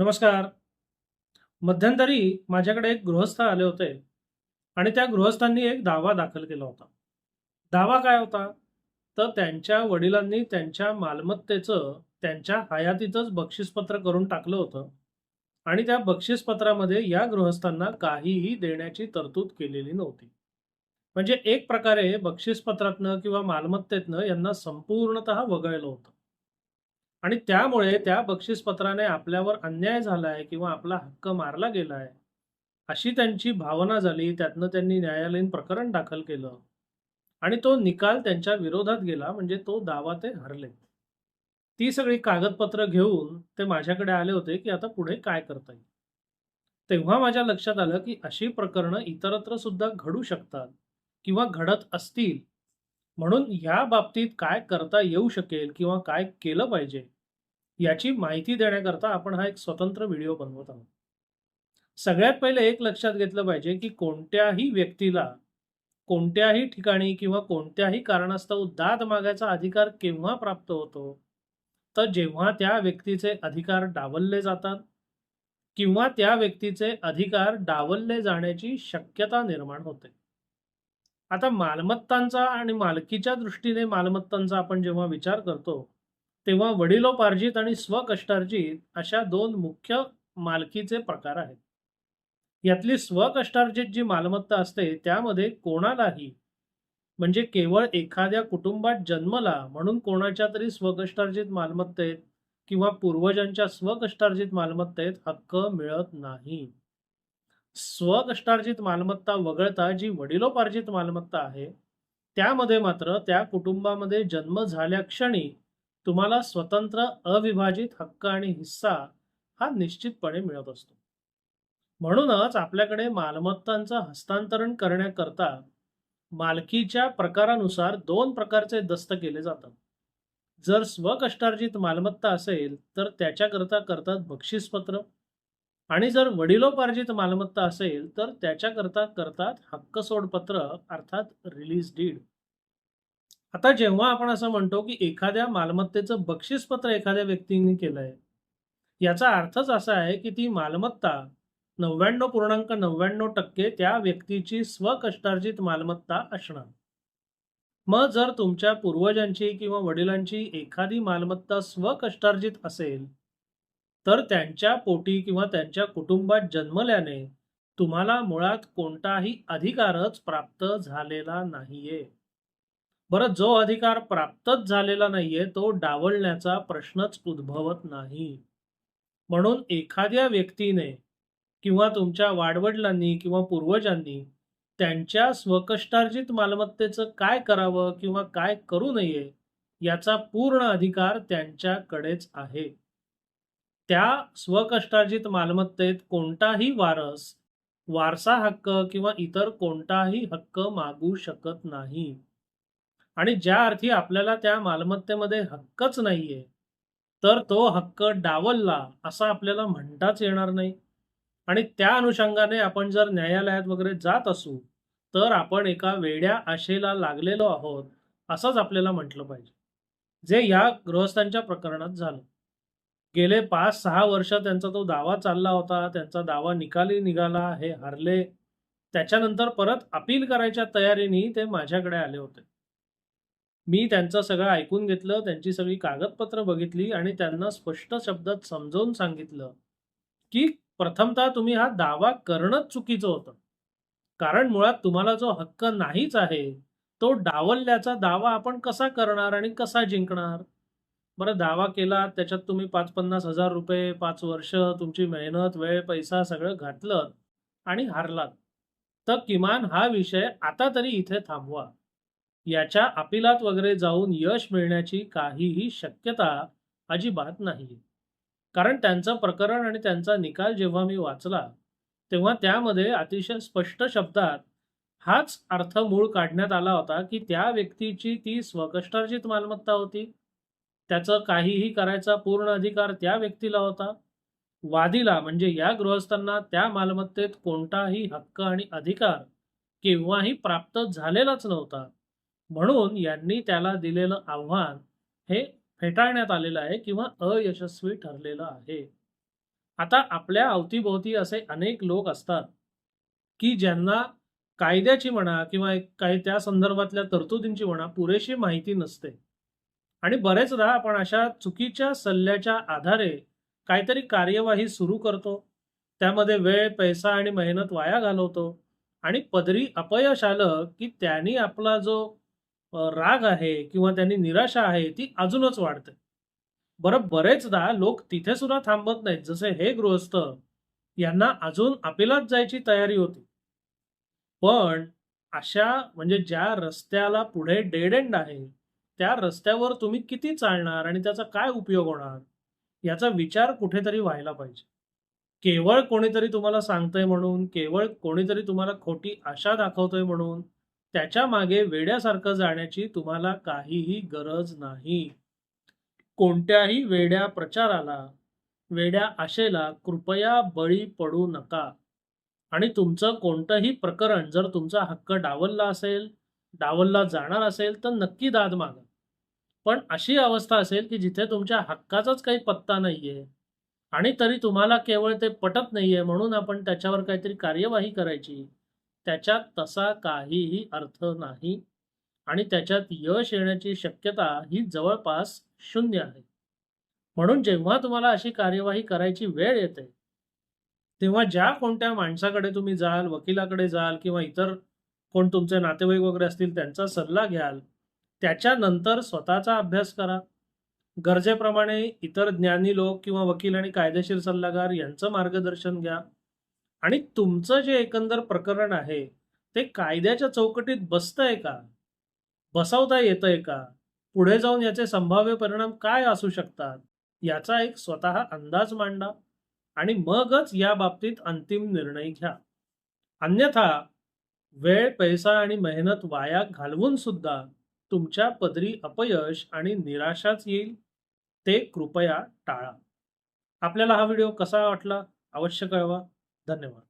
नमस्कार. मध्यंतरी माझ्याकडे एक गृहस्थ आले होते आणि त्या गृहस्थांनी एक दावा दाखल केला होता. दावा काय होता? तर त्यांच्या वडिलांनी त्यांच्या मालमत्तेचं त्यांच्या हयातीतच बक्षीसपत्र करून टाकलं होतं आणि त्या बक्षीसपत्रामध्ये या गृहस्थांना काहीही देण्याची तरतूद केलेली नव्हती. म्हणजे एक प्रकारे बक्षीसपत्रातनं किंवा मालमत्तेतनं यांना संपूर्णतः वगळलं होतं. आणि त्यामुळे त्या बक्षीसपत्राने आपल्यावर अन्याय झालाय किंवा आपला हक्क मारला गेलाय अशी त्यांची भावना झाली. त्यातनं त्यांनी न्यायालयीन प्रकरण दाखल केलं आणि तो निकाल त्यांच्या विरोधात गेला म्हणजे तो दावा ते हरले. ती सगळी कागदपत्र घेऊन ते माझ्याकडे आले होते की आता पुढे काय करता येईल. तेव्हा माझ्या लक्षात आलं की अशी प्रकरणं इतरत्र सुद्धा घडू शकतात किंवा घडत असतील म्हणून या बाबतीत काय करता येऊ शकेल किंवा काय केलं पाहिजे याची माहिती देण्याकरता आपण हा एक स्वतंत्र व्हिडिओ बनवत आहोत. सगळ्यात पहिले एक लक्षात घेतलं पाहिजे की कोणत्याही व्यक्तीला कोणत्याही ठिकाणी किंवा कोणत्याही कारणास्तव दाद मागायचा अधिकार केव्हा प्राप्त होतो? तर जेव्हा त्या व्यक्तीचे अधिकार डावलले जातात किंवा त्या व्यक्तीचे अधिकार डावलले जाण्याची शक्यता निर्माण होते. आता मालमत्तांचा आणि मालकीच्या दृष्टीने मालमत्तांचा आपण जेव्हा विचार करतो तेव्हा वडिलोपार्जित आणि स्वकष्टार्जित अशा दोन मुख्य मालकीचे प्रकार आहेत. यातली स्वकष्टार्जित जी मालमत्ता असते त्यामध्ये कोणालाही म्हणजे केवळ एखाद्या कुटुंबात जन्मला म्हणून कोणाच्या तरी स्वकष्टार्जित मालमत्तेत किंवा पूर्वजांच्या स्वकष्टार्जित मालमत्तेत हक्क मिळत नाही. स्वकष्टार्जित मालमत्ता वगळता जी वडिलोपार्जित मालमत्ता आहे त्यामध्ये मात्र त्या कुटुंबामध्ये जन्म झाल्या क्षणी तुम्हाला स्वतंत्र अविभाजित हक्क आणि हिस्सा हा निश्चितपणे मिळत असतो. म्हणूनच आपल्याकडे मालमत्तांचं हस्तांतरण करण्याकरता मालकीच्या प्रकारानुसार दोन प्रकारचे दस्त केले जातात. जर स्वकष्टार्जित मालमत्ता असेल तर त्याच्याकरता करतात बक्षीसपत्र आणि जर वडिलोपार्जित मालमत्ता असेल तर त्याच्याकरता करतात हक्क सोडपत्र अर्थात रिलीज डीड आता जेव्हा आपण असं म्हणतो की एखाद्या मालमत्तेचं बक्षीसपत्र एखाद्या व्यक्तीने केलंय याचा अर्थच असा आहे की ती मालमत्ता नव्याण्णव पूर्णांक नव्याण्णव टक्के त्या व्यक्तीची स्वकष्टार्जित मालमत्ता असणार. मग जर तुमच्या पूर्वजांची किंवा वडिलांची एखादी मालमत्ता स्वकष्टार्जित असेल तर त्यांच्या पोटी किंवा त्यांच्या कुटुंबात जन्मल्याने तुम्हाला मुळात कोणताही अधिकारच प्राप्त झालेला नाहीये. बरं जो अधिकार प्राप्तच झालेला नाहीये तो डावलण्याचा प्रश्नच उद्भवत नाही. म्हणून एखाद्या व्यक्तीने किंवा तुमच्या वाडवडिलांनी किंवा पूर्वजांनी त्यांच्या स्वकष्टार्जित मालमत्तेचं काय करावं किंवा काय करू नये याचा पूर्ण अधिकार त्यांच्याकडेच आहे. त्या स्वकष्टार्जित मालमत्तेत कोणताही वारस वारसा हक्क किंवा इतर कोणताही हक्क मागू शकत नाही. आणि ज्या अर्थी आपल्याला त्या मालमत्तेमध्ये हक्कच नाहीये तर तो हक्क डावलला असं आपल्याला म्हणताच येणार नाही. आणि त्या अनुषंगाने आपण जर न्यायालयात वगैरे जात असू तर आपण एका वेड्या आशेला लागलेलो आहोत असंच आपल्याला म्हटलं पाहिजे. जे या गृहस्थांच्या प्रकरणात झालं. गेले पाच सहा वर्ष त्यांचा तो दावा चालला होता त्यांचा दावा निकाली निघाला हे हरले. त्याच्यानंतर परत अपील करायच्या तयारीने ते माझ्याकडे आले होते. मी त्यांचं सगळं ऐकून घेतलं त्यांची सगळी कागदपत्र बघितली आणि त्यांना स्पष्ट शब्दात समजावून सांगितलं की प्रथमतः तुम्ही हा दावा करणंच चुकीचं होतं. कारण मुळात तुम्हाला जो हक्क नाहीच आहे तो डावलल्याचा दावा आपण कसा करणार आणि कसा जिंकणार? बरं दावा केला त्याच्यात तुम्ही पाच पन्नास हजार रुपये पाच वर्ष तुमची मेहनत वेळ पैसा सगळं घातलं आणि हारलात. तर किमान हा विषय आता तरी इथे थांबवा. याच्या अपिलात वगैरे जाऊन यश मिळण्याची काहीही शक्यता अजिबात नाही कारण त्यांचं प्रकरण आणि त्यांचा निकाल जेव्हा मी वाचला तेव्हा त्यामध्ये अतिशय स्पष्ट शब्दात हाच अर्थ मूळ काढण्यात आला होता की त्या व्यक्तीची ती स्वकष्टार्जित मालमत्ता होती. त्याचं काहीही करायचा पूर्ण अधिकार त्या व्यक्तीला होता. वादीला म्हणजे या गृहस्थांना त्या मालमत्तेत कोणताही हक्क आणि अधिकार केव्हाही प्राप्त झालेलाच नव्हता. म्हणून यांनी त्याला दिलेलं आव्हान हे फेटाळण्यात आलेलं आहे किंवा अयशस्वी ठरलेलं आहे. आता आपल्या अवतीभोवती असे अनेक लोक असतात की ज्यांना कायद्याची म्हणा किंवा काही त्या संदर्भातल्या तरतुदींची म्हणा पुरेशी माहिती नसते. आणि बरेचदा आपण अशा चुकीच्या सल्ल्याच्या आधारे काहीतरी कार्यवाही सुरू करतो. त्यामध्ये वेळ पैसा आणि मेहनत वाया घालवतो. आणि पदरी अपयश आलं की त्यांनी आपला जो राग आहे किंवा त्यांनी निराशा आहे ती अजूनच वाढते. बरं बरेचदा लोक तिथे सुद्धा थांबत नाहीत. जसे हे गृहस्थ यांना अजून अपिलात जायची तयारी होती. पण अशा म्हणजे ज्या रस्त्याला पुढे डेड एंड आहे त्या रस्त्यावर तुम्ही किती चालणार आणि त्याचा काय उपयोग होणार? याचा विचार कुठेतरी व्हायला पाहिजे. केवळ कोणीतरी तुम्हाला सांगतंय म्हणून केवळ कोणीतरी तुम्हाला खोटी आशा दाखवतोय म्हणून त्याच्यामागे वेड्यासारखं जाण्याची तुम्हाला काहीही गरज नाही. कोणत्याही वेड्या प्रचाराला वेड्या आशेला कृपया बळी पडू नका. आणि तुमचं कोणतंही प्रकरण जर तुमचा हक्क डावलला असेल डावलला जाणार असेल तर नक्की दाद मागा. पण अशी अवस्था असेल की जिथे तुमच्या हक्काचाच काही पत्ता नाहीये आणि तरी तुम्हाला केवळ ते पटत नाहीये म्हणून आपण त्याच्यावर काहीतरी कार्यवाही करायची. त्याच्यात तसा काहीही अर्थ नाही आणि त्याच्यात यश येण्याची शक्यता ही जवळपास शून्य आहे. म्हणून जेव्हा तुम्हाला अशी कार्यवाही करायची वेळ येते तेव्हा ज्या कोणत्या माणसाकडे तुम्ही जाल वकिलाकडे जाल किंवा इतर कोण तुमचे नातेवाईक वगैरे असतील त्यांचा सल्ला घ्याल त्याच्यानंतर स्वतःचा अभ्यास करा. गरजेप्रमाणे इतर ज्ञानी लोक किंवा वकील आणि कायदेशीर सल्लागार यांचं मार्गदर्शन घ्या. आणि तुमचं जे एकंदर प्रकरण आहे ते कायद्याच्या चौकटीत बसतंय का? बसवता येतंय का? पुढे जाऊन याचे संभाव्य परिणाम काय असू शकतात? याचा एक स्वतः अंदाज मांडा आणि मगच या बाबतीत अंतिम निर्णय घ्या. अन्यथा वेळ पैसा आणि मेहनत वाया घालवून सुद्धा तुमच्या पदरी अपयश आणि निराशाच येईल. ते कृपया टाळा. आपल्याला हा व्हिडिओ कसा वाटला? अवश्य कळवा. धन्यवाद.